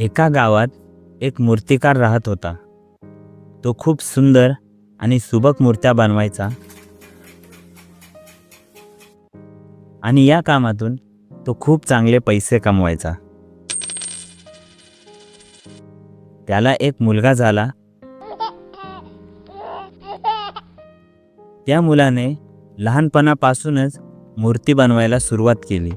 एका गावात एक मूर्तिकार राहत होता. तो खूप सुंदर आणि सुबक मूर्त्या बनवायचा. आणि या कामातून तो खूप चांगले पैसे कमवायचा. त्याला एक मुलगा झाला. त्या मुलाने लहानपणापासूनच मूर्ती बनवायला सुरुवात केली.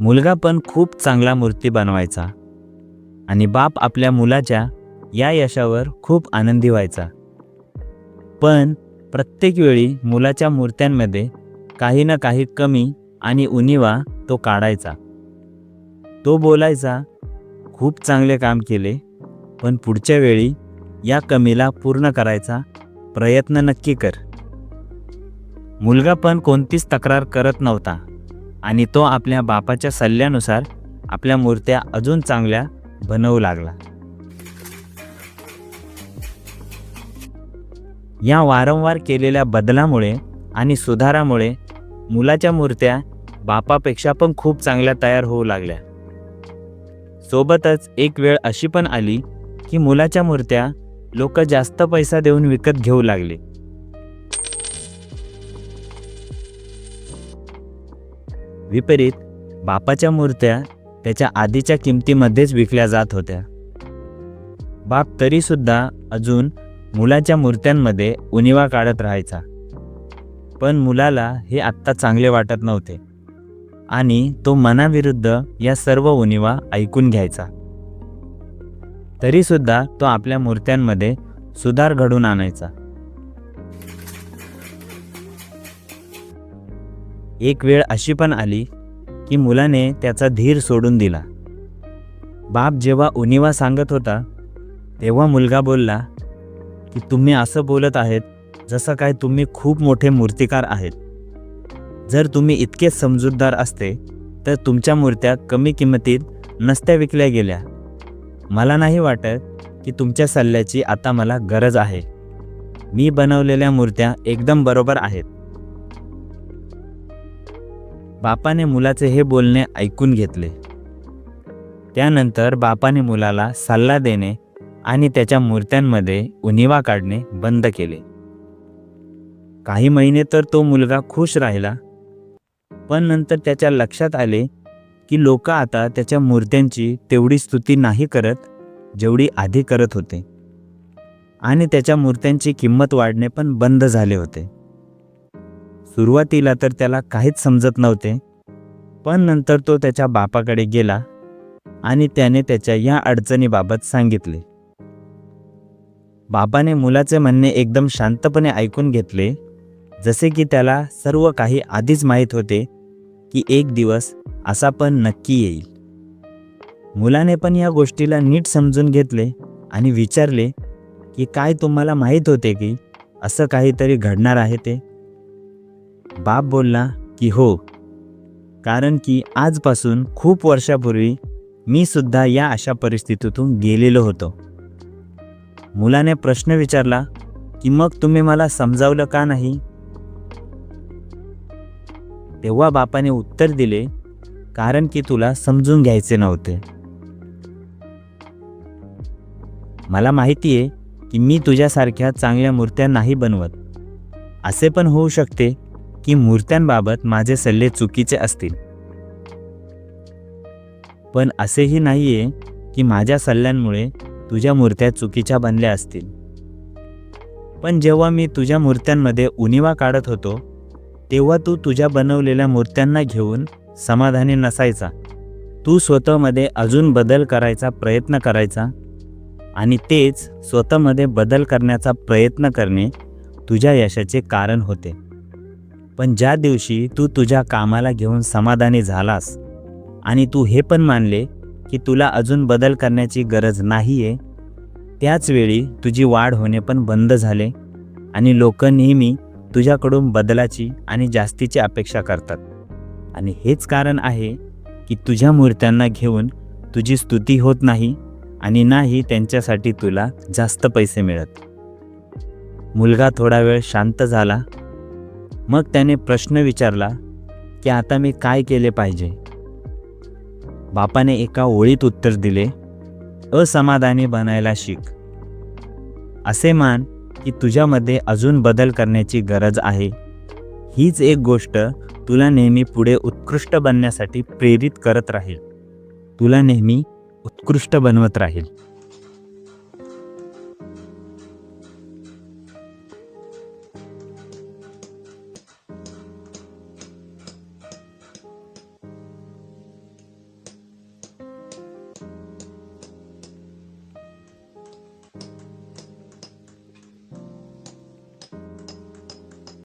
मुलगा पण खूप चांगला मूर्ती बनवायचा आणि बाप आपल्या मुलाच्या या यशावर खूप आनंदी व्हायचा. पण प्रत्येक वेळी मुलाच्या मूर्त्यांमध्ये काही ना काही कमी आणि उणिवा तो काढायचा. तो बोलायचा खूप चांगले काम केले पण पुढच्या वेळी या कमीला पूर्ण करायचा प्रयत्न नक्की कर. मुलगा पण कोणतीच तक्रार करत नव्हता. आणि तो आपल्या बापाच्या सल्ल्यानुसार आपल्या मूर्त्या अजून चांगल्या बनवू लागला. या वारंवार केलेल्या बदलामुळे आणि सुधारामुळे मुलाच्या मूर्त्या बापापेक्षा पण खूप चांगल्या तयार होऊ लागल्या. सोबतच एक वेळ अशी पण आली की मुलाच्या मूर्त्या लोक जास्त पैसा देऊन विकत घेऊ लागले. विपरीत बापाच्या मूर्त्या त्याच्या आधीच्या किमतीमध्येच विकल्या जात होत्या. बाप तरीसुद्धा अजून मुलाच्या मूर्त्यांमध्ये उणिवा काढत राहायचा. पण मुलाला हे आत्ता चांगले वाटत नव्हते. आणि तो मनाविरुद्ध या सर्व उणिवा ऐकून घ्यायचा. तरीसुद्धा तो आपल्या मूर्त्यांमध्ये सुधार घडून आणायचा. एक वेळ अशी पण आली की मुलाने त्याचा धीर सोडून दिला. बाप जेव्हा उनिवा सांगत होता तेव्हा मुलगा बोलला की तुम्ही असं बोलत आहेत जसं काय तुम्ही खूप मोठे मूर्तिकार आहेत. जर तुम्ही इतकेच समजूतदार असते तर तुमच्या मूर्त्या कमी किंमतीत नसत्या विकल्या गेल्या. मला नाही वाटत की तुमच्या सल्ल्याची आता मला गरज आहे. मी बनवलेल्या मूर्त्या एकदम बरोबर आहेत. बापाने मुलाचे हे बोलणे ऐकून घेतले. त्यानंतर बापाने मुलाला सल्ला देणे आणि त्याच्या मूर्त्यांमध्ये उणिवा काढणे बंद केले. काही महिने तर तो मुलगा खुश राहिला पण नंतर त्याच्या लक्षात आले की लोक आता त्याच्या मूर्त्यांची तेवढी स्तुती नाही करत जेवढी आधी करत होते. आणि त्याच्या मूर्त्यांची किंमत वाढणे पण बंद झाले होते. सुरुवातीला तर त्याला काहीच समजत नव्हते. पण नंतर तो त्याच्या बापाकडे गेला आणि त्याने त्याच्या या अडचणीबाबत सांगितले. बाबाने मुलाचे म्हणणे एकदम शांतपणे ऐकून घेतले जसे की त्याला सर्व काही आधीच माहीत होते की एक दिवस असा पण नक्की येईल. मुलाने पण या गोष्टीला नीट समजून घेतले आणि विचारले की काय तुम्हाला माहीत होते की असं काहीतरी घडणार आहे ते? बाप बोलला की हो. कारण की आजपासून खूप वर्षापूर्वी मी सुद्धा या अशा परिस्थितीतून गेलेलो होतो. मुलाने प्रश्न विचारला की मग तुम्ही मला समजावलं का नाही? तेव्हा बापाने उत्तर दिले कारण की तुला समजून घ्यायचे नव्हते. मला माहिती आहे की मी तुझ्यासारख्या चांगल्या मूर्त्या नाही बनवत. असे पण होऊ शकते की मूर्त्यांबाबत माझे सल्ले चुकीचे असतील. पण असेही नाही आहे की माझ्या सल्ल्यांमुळे तुझ्या मूर्त्या चुकीच्या बनल्या असतील. पण जेव्हा मी तुझ्या मूर्त्यांमध्ये उणिवा काढत होतो तेव्हा तू तुझ्या बनवलेल्या मूर्त्यांना घेऊन समाधानी नसायचा. तू स्वतःमध्ये अजून बदल करायचा प्रयत्न करायचा आणि तेच स्वतःमध्ये बदल करण्याचा प्रयत्न करणे तुझ्या यशाचे कारण होते. पण ज्या दिवशी तू तुझ्या कामाला घेऊन समाधानी झालास आणि तू हे पण मानले की तुला अजून बदल करण्याची गरज नाही आहे त्याचवेळी तुझी वाढ होणे पण बंद झाले आणि लोक नेहमी तुझ्याकडून बदलाची आणि जास्तीची अपेक्षा करतात. आणि हेच कारण आहे की तुझ्या मूर्त्यांना घेऊन तुझी स्तुती होत नाही आणि नाही त्यांच्यासाठी तुला जास्त पैसे मिळत. मुलगा थोडा वेळ शांत झाला मग त्याने प्रश्न विचारला की आता मी काय केले पाहिजे? बापाने एका ओळीत उत्तर दिले असमाधानी बनायला शिक. असे मान की तुझ्यामध्ये अजून बदल करण्याची गरज आहे. हीच एक गोष्ट तुला नेहमी पुढे उत्कृष्ट बनण्यासाठी प्रेरित करत राहील. तुला नेहमी उत्कृष्ट बनवत राहील.